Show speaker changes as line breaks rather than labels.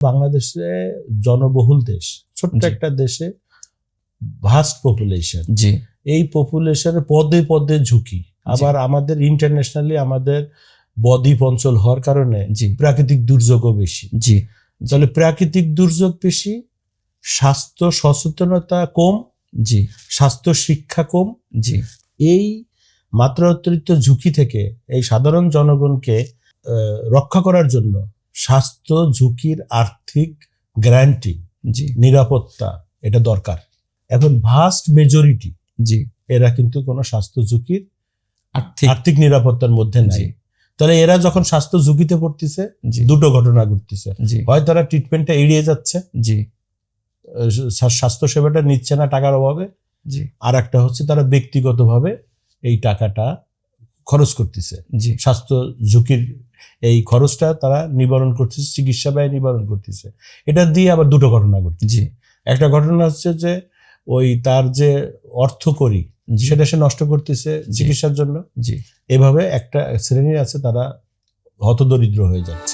বাংলাদেশে জনবহুল দেশ ছোট্ট একটা দেশে ভাস্ট পপুলেশন
জি।
এই পপুলেশনের পদে পদে ঝুঁকি। আবার আমাদের ইন্টারন্যাশনালি আমাদের বদ্বীপ অঞ্চল হওয়ার কারণে
জি।
প্রাকৃতিক দুর্যোগও বেশি।
জি।
তাহলে প্রাকৃতিক দুর্যোগ বেশি স্বাস্থ্য সচেতনতা কম
জি।
স্বাস্থ্য শিক্ষা কম।
জি।
এই মাত্রা অতিরিক্ত ঝুঁকি থেকে এই সাধারণ জনগণকে রক্ষা করার জন্য স্বাস্থ্য ঝুঁকির আর্থিক গ্যারান্টি
জি।
নিরাপত্তা এটা দরকার। এখন ভাস্ট মেজরিটি
জি।
এরা কিন্তু কোনো স্বাস্থ্য ঝুঁকির
আর্থিক
আর্থিক নিরাপত্তার মধ্যে নাই। তাহলে এরা যখন স্বাস্থ্য ঝুঁকিতে পড়তেছে দুটো ঘটনা ঘটতেছে। হয় তারা ট্রিটমেন্টটা এড়িয়ে যাচ্ছে
জি।
স্বাস্থ্য সেবাটা নিচ্ছে না টাকার অভাবে
জি।
আর একটা হচ্ছে তারা ব্যক্তিগতভাবে এই টাকাটা খরচ করতেছে।
জি।
স্বাস্থ্য ঝুঁকির এই খরচটা তারা নিবারণ করতেছে চিকিৎসা ব্যয় নিবারণ করতেছে। এটা দিয়ে আবার দুটো ঘটনা ঘটছে
জি।
একটা ঘটনা হচ্ছে যে ওই তার যে অর্থ করি সেটা সে নষ্ট করতেছে চিকিৎসার জন্য।
জি।
এভাবে একটা শ্রেণি আছে তারা হতদরিদ্র হয়ে যাচ্ছে।